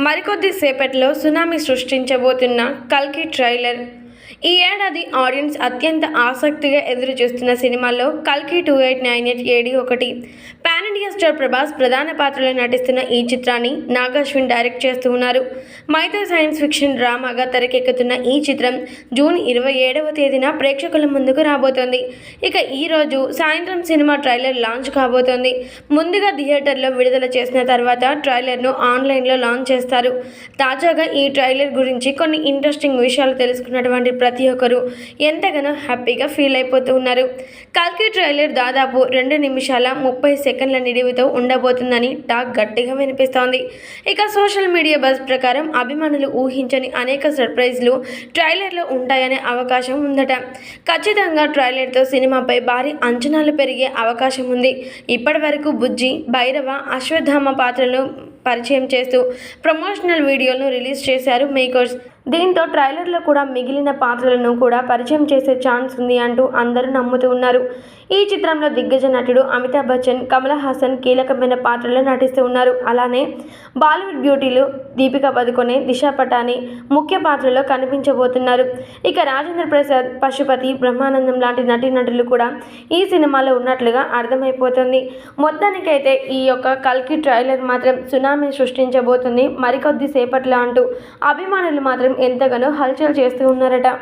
మరికొద్ది సేపట్లో సునామీ సృష్టించబోతున్న కల్కి ట్రైలర్ ఈ ఏడాది ఆడియన్స్ అత్యంత ఆసక్తిగా ఎదురు చూస్తున్న సినిమాల్లో కల్కి two eight nine eight AD ఒకటి. పాన్ ఇండియా స్టార్ ప్రభాస్ ప్రధాన పాత్రలో నటిస్తున్న ఈ చిత్రాన్ని నాగాశ్విన్ డైరెక్ట్ చేస్తూ ఉన్నారు. మైతో సైన్స్ ఫిక్షన్ డ్రామాగా తెరకెక్కుతున్న ఈ చిత్రం జూన్ ఇరవై ఏడవ తేదీన ప్రేక్షకుల ముందుకు రాబోతోంది. ఇక ఈ రోజు సాయంత్రం సినిమా ట్రైలర్ లాంచ్ కాబోతోంది. ముందుగా థియేటర్లో విడుదల చేసిన తర్వాత ట్రైలర్ను ఆన్లైన్లో లాంచ్ చేస్తారు. తాజాగా ఈ ట్రైలర్ గురించి కొన్ని ఇంట్రెస్టింగ్ విషయాలు తెలుసుకున్నటువంటి ప్రతి ఒక్కరు ఎంతగానో హ్యాపీగా ఫీల్ అయిపోతూ ఉన్నారు. కల్కి ట్రైలర్ దాదాపు రెండు నిమిషాల ముప్పై సెకండ్ల నిడివితో ఉండబోతుందని టాక్ గట్టిగా వినిపిస్తోంది. ఇక సోషల్ మీడియా బస్ ప్రకారం అభిమానులు ఊహించని అనేక సర్ప్రైజ్లు ట్రైలర్లో ఉంటాయనే అవకాశం ఉందట. ఖచ్చితంగా ట్రైలర్తో సినిమాపై భారీ అంచనాలు పెరిగే అవకాశం ఉంది. ఇప్పటి వరకు బుజ్జి భైరవ అశ్వత్థామ పాత్రలు పరిచయం చేస్తూ ప్రమోషనల్ వీడియోలను రిలీజ్ చేశారు మేకర్స్. దీంతో ట్రైలర్లో కూడా మిగిలిన పాత్రలను కూడా పరిచయం చేసే ఛాన్స్ ఉంది అంటూ అందరూ నమ్ముతూ ఉన్నారు. ఈ చిత్రంలో దిగ్గజ నటుడు అమితాబ్ బచ్చన్ కమల్ హాసన్ కీలకమైన పాత్రలో నటిస్తూ ఉన్నారు. అలానే బాలీవుడ్ బ్యూటీలు దీపికా పదుకొనే దిశా పటాని ముఖ్య పాత్రలో కనిపించబోతున్నారు. ఇక రాజేంద్ర ప్రసాద్ పశుపతి బ్రహ్మానందం లాంటి నటీనటులు కూడా ఈ సినిమాలో ఉన్నట్లుగా అర్థమైపోతుంది. మొత్తానికైతే ఈ యొక్క కల్కి ట్రైలర్ మాత్రం సునామీ సృష్టించబోతుంది. మరికొద్ది సేపట్లో అంటూ అభిమానులు మాత్రం ఎంతగానో హల్చల్ చేస్తూ ఉన్నారట.